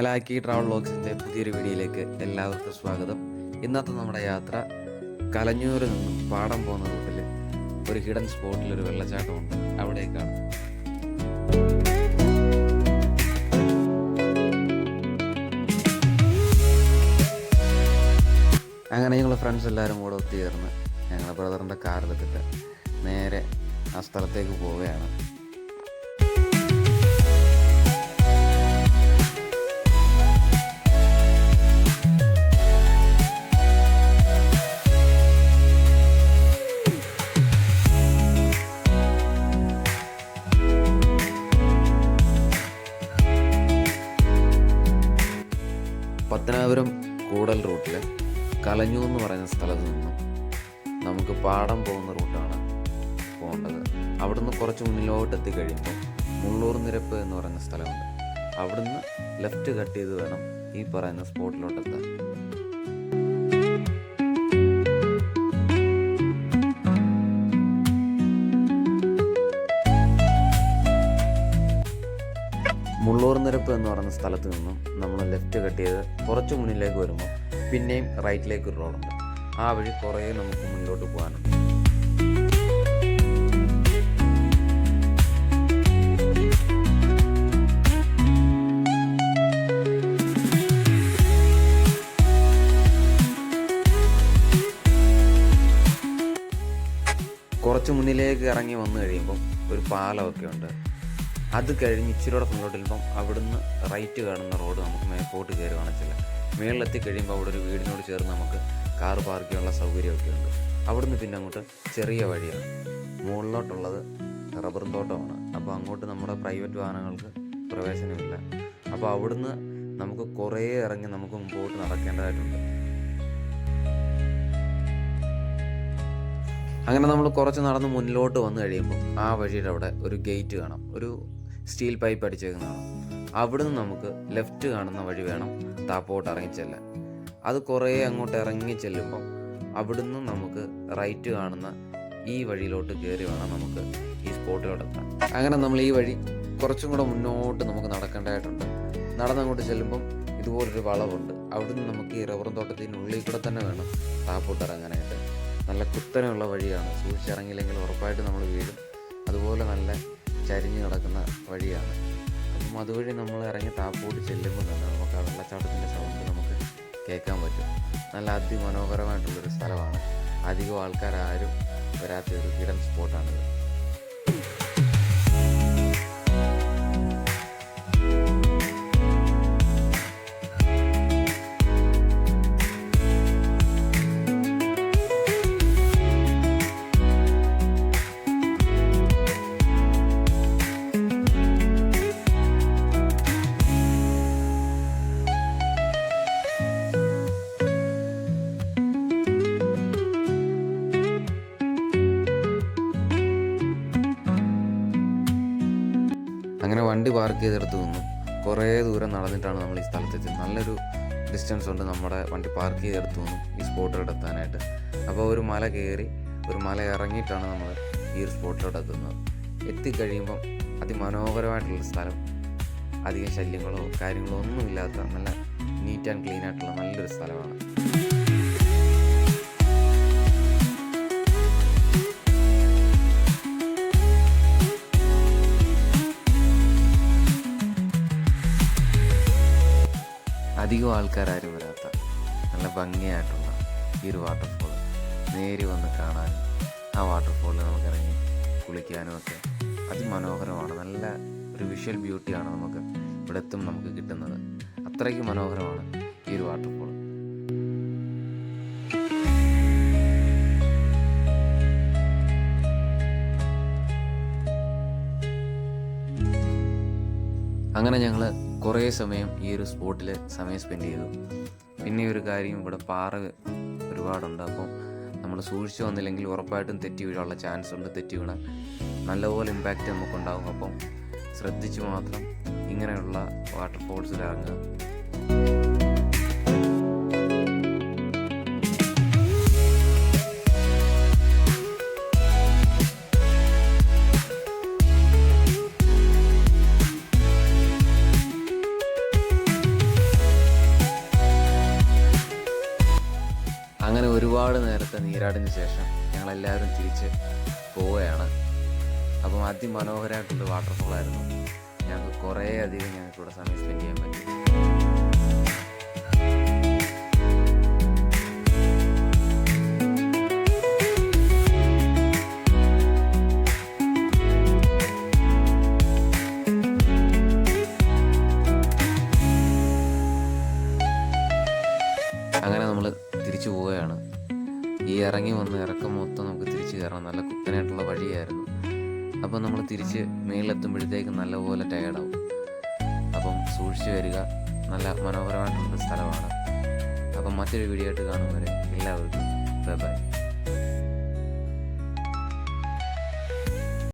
Malachi travel വ്ളോഗ്സിന്റെ പുതിയൊരു വീഡിയോയിലേക്ക് എല്ലാവർക്കും സ്വാഗതം. ഇന്നത്തെ നമ്മുടെ യാത്ര കലഞ്ഞൂരിൽ നിന്നും പാടം പോകുന്ന റൂട്ടിൽ ഒരു ഹിഡൻ സ്പോട്ടിൽ ഒരു വെള്ളച്ചാട്ടമുണ്ട് അവിടേക്കാണ്. അങ്ങനെ ഞങ്ങൾ ഫ്രണ്ട്സ് എല്ലാവരും കൂടെ ഒത്തുചേർന്ന് ഞങ്ങളുടെ ബ്രദറിന്റെ കാറിലെത്തിട്ട് നേരെ ആ സ്ഥലത്തേക്ക് പോവുകയാണ്. പത്തനാപുരം കൂടൽ റൂട്ടിൽ കലഞ്ഞു എന്ന് പറയുന്ന സ്ഥലത്ത് നിന്നും നമുക്ക് പാടം പോകുന്ന റൂട്ടാണ് പോകേണ്ടത്. അവിടുന്ന് കുറച്ച് മുന്നിലോട്ട് എത്തിക്കഴിയുമ്പോൾ മുള്ളൂർ നിരപ്പ് എന്ന് പറയുന്ന സ്ഥലമുണ്ട്. അവിടുന്ന് ലെഫ്റ്റ് കട്ട് ചെയ്ത് വേണം ഈ പറയുന്ന സ്പോട്ടിലോട്ട് എത്താൻ എന്ന് പറയുന്ന സ്ഥലത്ത് നിന്നും നമ്മൾ ലെഫ്റ്റ് കട്ട് ചെയ്ത് കുറച്ച് മുന്നിലേക്ക് വരുമ്പോൾ പിന്നെയും റൈറ്റിലേക്ക് ഒരു റോഡുണ്ട്. ആ വഴി കുറേ നമുക്ക് മുന്നോട്ട് പോകാനുണ്ട്. കുറച്ച് മുന്നിലേക്ക് ഇറങ്ങി വന്നു കഴിയുമ്പം ഒരു പാലമൊക്കെ ഉണ്ട്. അത് കഴിഞ്ഞ് ഇച്ചിരിയോടെ മുന്നോട്ട് ചെല്ലുമ്പം അവിടുന്ന് റൈറ്റ് കാണുന്ന റോഡ് നമുക്ക് മേപ്പോട്ട് കയറി കാണിച്ചില്ല. മേളിലെത്തി കഴിയുമ്പോൾ അവിടെ ഒരു വീടിനോട് ചേർന്ന് നമുക്ക് കാർ പാർക്ക് ചെയ്യാനുള്ള സൗകര്യമൊക്കെ ഉണ്ട്. അവിടുന്ന് പിന്നെ അങ്ങോട്ട് ചെറിയ വഴിയാണ്. മുകളിലോട്ടുള്ളത് റബ്ബർ തോട്ടമാണ്. അപ്പോൾ അങ്ങോട്ട് നമ്മുടെ പ്രൈവറ്റ് വാഹനങ്ങൾക്ക് പ്രവേശനമില്ല. അപ്പോൾ അവിടുന്ന് നമുക്ക് കുറേ ഇറങ്ങി നമുക്ക് മുമ്പോട്ട് നടക്കേണ്ടതായിട്ടുണ്ട്. അങ്ങനെ നമ്മൾ കുറച്ച് നടന്ന് മുന്നിലോട്ട് വന്നു കഴിയുമ്പോൾ ആ വഴിയുടെ അവിടെ ഒരു ഗേറ്റ് കാണാം. ഒരു സ്റ്റീൽ പൈപ്പ് അടിച്ചേക്കുന്നതാണ്. അവിടുന്ന് നമുക്ക് ലെഫ്റ്റ് കാണുന്ന വഴി വേണം താപ്പോട്ട് ഇറങ്ങിച്ചെല്ലാൻ. അത് കുറേ അങ്ങോട്ട് ഇറങ്ങി ചെല്ലുമ്പോൾ അവിടുന്ന് നമുക്ക് റൈറ്റ് കാണുന്ന ഈ വഴിയിലോട്ട് കയറി വേണം നമുക്ക് ഈ സ്പോട്ടിലോട്ട് എത്താൻ. അങ്ങനെ നമ്മൾ ഈ വഴി കുറച്ചും കൂടെ മുന്നോട്ട് നമുക്ക് നടക്കേണ്ടതായിട്ടുണ്ട്. നടന്നങ്ങോട്ട് ചെല്ലുമ്പം ഇതുപോലൊരു വളവുണ്ട്. അവിടുന്ന് നമുക്ക് ഈ റബ്ബറും തോട്ടത്തിനുള്ളിൽ കൂടെ തന്നെ വേണം താപ്പോട്ട് ഇറങ്ങാനായിട്ട്. നല്ല കുത്തനെയുള്ള വഴിയാണ്. സൂക്ഷിച്ചിറങ്ങിയില്ലെങ്കിൽ ഉറപ്പായിട്ട് നമ്മൾ വീഴും. അതുപോലെ നല്ല ചരിഞ്ഞ് കിടക്കുന്ന വഴിയാണ്. അപ്പം അതുവഴി നമ്മൾ ഇറങ്ങി താപ്പോട്ട് ചെല്ലുമ്പോൾ തന്നെ നമുക്ക് ആ വെള്ളച്ചാട്ടത്തിന്റെ സൗണ്ട് നമുക്ക് കേൾക്കാൻ പറ്റും. നല്ല അതിമനോഹരമായിട്ടുള്ളൊരു സ്ഥലമാണ്. അധികം ആൾക്കാരാരും വരാത്ത ഒരു ഹിഡൻ സ്പോട്ടാണിത്. അങ്ങനെ വണ്ടി പാർക്ക് ചെയ്തെടുത്ത് നിന്നു. കുറേ ദൂരം നടന്നിട്ടാണ് നമ്മൾ ഈ സ്ഥലത്തെത്തി നല്ലൊരു ഡിസ്റ്റൻസ് ഉണ്ട് നമ്മുടെ വണ്ടി പാർക്ക് ചെയ്തെടുത്ത് നിന്നു ഈ സ്പോട്ടിലോട്ട് എത്താനായിട്ട്. അപ്പോൾ ഒരു മല കയറി ഒരു മല ഇറങ്ങിയിട്ടാണ് നമ്മൾ ഈ ഒരു സ്പോട്ടിലോട്ട് എത്തുന്നത്. എത്തിക്കഴിയുമ്പം അതിമനോഹരമായിട്ടുള്ള സ്ഥലം. അധികം ശല്യങ്ങളോ കാര്യങ്ങളോ ഒന്നുമില്ലാത്ത നല്ല നീറ്റ് ആൻഡ് ക്ലീൻ ആയിട്ടുള്ള നല്ലൊരു സ്ഥലമാണ്. അധികം ആൾക്കാരും വരാത്ത നല്ല ഭംഗിയായിട്ടുള്ള ഈ ഒരു വാട്ടർഫോൾ നേരി വന്ന് കാണാനും ആ വാട്ടർഫോളിൽ നമുക്ക് ഇറങ്ങി കുളിക്കാനും ഒക്കെ അതിമനോഹരമാണ്. നല്ല ഒരു വിഷ്വൽ ബ്യൂട്ടിയാണ് നമുക്ക് ഇവിടെത്തും നമുക്ക് കിട്ടുന്നത്. അത്രയ്ക്ക് മനോഹരമാണ് ഈ ഒരു വാട്ടർഫോൾ അങ്ങനെ ഞങ്ങൾ കുറേ സമയം ഈ ഒരു സ്പോട്ടിൽ സമയം സ്പെൻഡ് ചെയ്തു. പിന്നെ ഒരു കാര്യം ഇവിടെ പാറ ഒരുപാടുണ്ട്. അപ്പം നമ്മൾ സൂക്ഷിച്ചു വന്നില്ലെങ്കിൽ ഉറപ്പായിട്ടും തെറ്റി വീഴാനുള്ള ചാൻസ് ഉണ്ട്. തെറ്റി വീണാൽ നല്ലപോലെ ഇമ്പാക്റ്റ് നമുക്കുണ്ടാകും അപ്പം ശ്രദ്ധിച്ച് മാത്രം ഇങ്ങനെയുള്ള വാട്ടർഫോൾസിൽ ഇറങ്ങുക. ഒരുപാട് നേരത്തെ നീരാടിന് ശേഷം ഞങ്ങളെല്ലാവരും തിരിച്ച് പോവുകയാണ്. അപ്പം അതിമനോഹരമായിട്ടുള്ള വാട്ടർഫോളായിരുന്നു ഞങ്ങൾക്ക് കുറേ അധികം ഞങ്ങൾക്ക് ഇവിടെ സമയം സ്പെൻഡ് ചെയ്യാൻ പറ്റി. അങ്ങനെ നമ്മൾ തിരിച്ചു പോവുകയാണ്. ഈ ഇറങ്ങി വന്ന് ഇറക്കം മൊത്തം നമുക്ക് തിരിച്ചു കയറണം. നല്ല കുത്തനായിട്ടുള്ള വഴിയായിരുന്നു. അപ്പം നമ്മൾ തിരിച്ച് മേളിലെത്തുമ്പോഴത്തേക്ക് നല്ലപോലെ ടയേർഡാവും അപ്പം സൂക്ഷിച്ചു വരിക. നല്ല മനോഹരമായിട്ടുള്ള സ്ഥലമാണ്. അപ്പം മറ്റൊരു വീഡിയോ ആയിട്ട് കാണും എല്ലാവർക്കും. Bye bye